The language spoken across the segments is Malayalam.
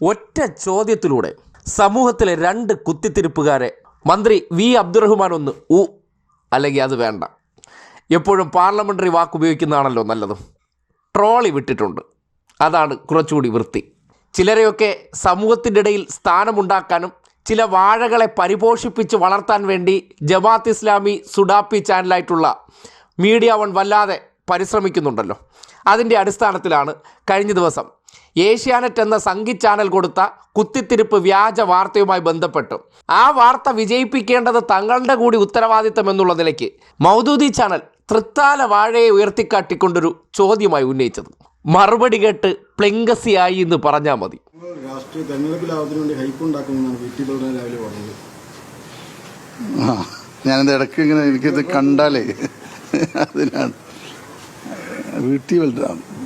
ഒറ്റ ചോദ്യത്തിലൂടെ സമൂഹത്തിലെ രണ്ട് കുത്തിത്തിരിപ്പുകാരെ മന്ത്രി വി അബ്ദുറഹ്മാൻ ഒന്ന് ഉ അല്ലെങ്കിൽ അത് വേണ്ട. എപ്പോഴും പാർലമെന്ററി വാക്ക് ഉപയോഗിക്കുന്നതാണല്ലോ നല്ലത്. ട്രോളി വിട്ടിട്ടുണ്ട്. അതാണ് കുറച്ചുകൂടി വൃത്തി. ചിലരെയൊക്കെ സമൂഹത്തിന്റെ ഇടയിൽ സ്ഥാനമുണ്ടാക്കാനും ചില വാഴകളെ പരിപോഷിപ്പിച്ച് വളർത്താൻ വേണ്ടി ജമാത്ത് ഇസ്ലാമി സുഡാപ്പി ചാനലായിട്ടുള്ള മീഡിയ വൺ വല്ലാതെ പരിശ്രമിക്കുന്നുണ്ടല്ലോ. അതിന്റെ അടിസ്ഥാനത്തിലാണ് കഴിഞ്ഞ ദിവസം ഏഷ്യാനെറ്റ് എന്ന സംഗീത് ചാനൽ കൊടുത്ത കുത്തിത്തിരിപ്പ് വ്യാജ വാർത്തയുമായി ബന്ധപ്പെട്ടു. ആ വാർത്ത വിജയിപ്പിക്കേണ്ടത് തങ്ങളുടെ കൂടി ഉത്തരവാദിത്തം എന്നുള്ള നിലയ്ക്ക് മൗദൂദി ചാനൽ തൃത്താല വാഴയെ ഉയർത്തിക്കാട്ടിക്കൊണ്ടൊരു ചോദ്യമായി ഉന്നയിച്ചത്. മറുപടി കേട്ട് പ്ലിംഗസിയായി എന്ന് പറഞ്ഞാൽ മതി. രാഷ്ട്രീയ തെരഞ്ഞെടുപ്പ് ലാഭത്തിന് വേണ്ടി ഹൈപ്പ് ഉണ്ടാക്കുമെന്നാണ് രാവിലെ പറഞ്ഞത്. ഞാനിത് ഇടയ്ക്ക് ഇങ്ങനെ എനിക്കിത് കണ്ടാലേ. അതിനാണ്. വീട്ടിൽ ബൽറാം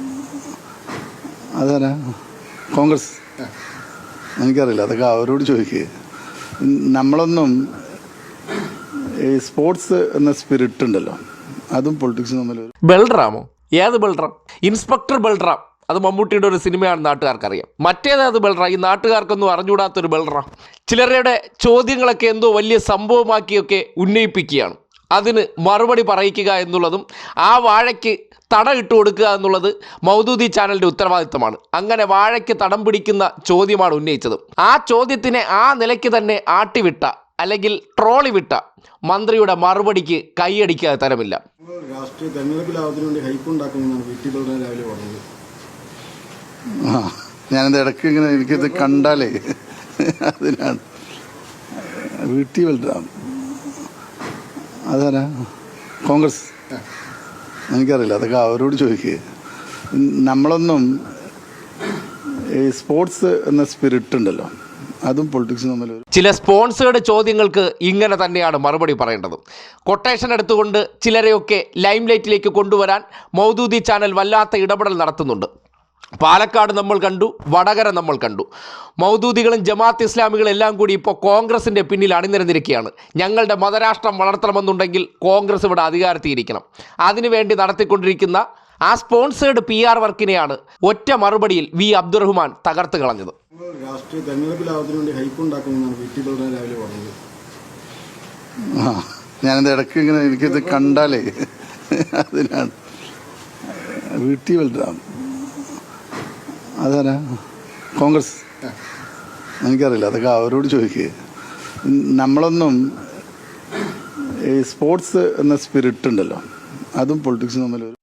അതാരാ കോൺഗ്രസ്? എനിക്കറിയില്ല അതൊക്കെ അവരോട് ചോദിക്കുക നമ്മളൊന്നും ഈ സ്പോർട്സ് എന്ന സ്പിരിറ്റ് ഉണ്ടല്ലോ അതും പൊളിറ്റിക്സ് തമ്മിൽ ബൽറാമോ? ഏത് ബൽറാം? ഇൻസ്പെക്ടർ ബൽറാം. അത് മമ്മൂട്ടിയുടെ ഒരു സിനിമയാണ് നാട്ടുകാർക്കറിയാം. മറ്റേതാത് ബൽറാം? ഈ നാട്ടുകാർക്കൊന്നും അറിഞ്ഞുകൂടാത്തൊരു ബൽറാം. ചിലരുടെ ചോദ്യങ്ങളൊക്കെ എന്തോ വലിയ സംഭവമാക്കിയൊക്കെ ഉന്നയിപ്പിക്കുകയാണ്. അതിന് മറുപടി പറയിക്കുക എന്നുള്ളതും ആ വാഴയ്ക്ക് തട ഇട്ട് കൊടുക്കുക എന്നുള്ളത് മൗദൂദി ചാനലിന്റെ ഉത്തരവാദിത്തമാണ്. അങ്ങനെ വാഴയ്ക്ക് തടം പിടിക്കുന്ന ചോദ്യമാണ് ഉന്നയിച്ചത്. ആ ചോദ്യത്തിനെ ആ നിലയ്ക്ക് തന്നെ ആട്ടിവിട്ട അല്ലെങ്കിൽ ട്രോളി വിട്ട മന്ത്രിയുടെ മറുപടിക്ക് കൈയടിക്കാതെ തരമില്ല. രാഷ്ട്രീയ തെരഞ്ഞെടുപ്പ് ലാഭത്തിന് വേണ്ടി ഹൈപ്പ് ഉണ്ടാക്കുമെന്നാണ് രാവിലെ പറഞ്ഞത്. ഞാനിത് ഇടയ്ക്ക് ഇങ്ങനെ എനിക്കിത് കണ്ടാലേ അതിനാണ്. വീട്ടിൽ ബൽറാം അതാരാ കോൺഗ്രസ്. എനിക്കറിയില്ല അതൊക്കെ അവരോട് ചോദിക്കുക നമ്മളൊന്നും ഈ സ്പോർട്സ് എന്ന സ്പിരിറ്റ് ഉണ്ടല്ലോ. അതും പൊളിറ്റിക്സ് തമ്മിൽ ചില സ്പോൺസേഡ് ചോദ്യങ്ങൾക്ക് ഇങ്ങനെ തന്നെയാണ് മറുപടി പറയേണ്ടത്. കൊട്ടേഷൻ എടുത്തുകൊണ്ട് ചിലരെയൊക്കെ ലൈംലൈറ്റിലേക്ക് കൊണ്ടുവരാൻ മൗദൂദി ചാനൽ വല്ലാത്ത ഇടപെടൽ നടത്തുന്നുണ്ട്. പാലക്കാട് നമ്മൾ കണ്ടു വടകര നമ്മൾ കണ്ടു. മൗദൂദികളും ജമാഅത്ത് ഇസ്ലാമികളും എല്ലാം കൂടി ഇപ്പോൾ കോൺഗ്രസിന്റെ പിന്നിൽ അണിനിരന്നിരിക്കുകയാണ്. ഞങ്ങളുടെ മതരാഷ്ട്രം വളർത്തണമെന്നുണ്ടെങ്കിൽ കോൺഗ്രസ് ഇവിടെ അധികാരത്തിൽ ഇരിക്കണം അതിനുവേണ്ടി നടത്തിക്കൊണ്ടിരിക്കുന്ന ആ സ്പോൺസേഡ് പി ആർ വർക്കിനെയാണ് ഒറ്റ മറുപടിയിൽ വി അബ്ദുറഹ്മാൻ തകർത്ത് കളഞ്ഞത്. രാഷ്ട്രീയ തെരഞ്ഞെടുപ്പ് ലാഭത്തിന് വേണ്ടി ഹൈപ്പ് ഉണ്ടാക്കുമെന്നാണ് രാവിലെ പറഞ്ഞത്. ഞാനിത് ഇടയ്ക്ക് ഇങ്ങനെ എനിക്കിത് കണ്ടാലേ? അതിനാണ്. വീട്ടിൽ ബൽറാം. അതാരാ കോൺഗ്രസ്. എനിക്കറിയില്ല അതൊക്കെ അവരോട് ചോദിക്കുക നമ്മളൊന്നും ഈ സ്പോർട്സ് എന്ന സ്പിരിറ്റ് ഉണ്ടല്ലോ. അതും പൊളിറ്റിക്സും തമ്മിൽ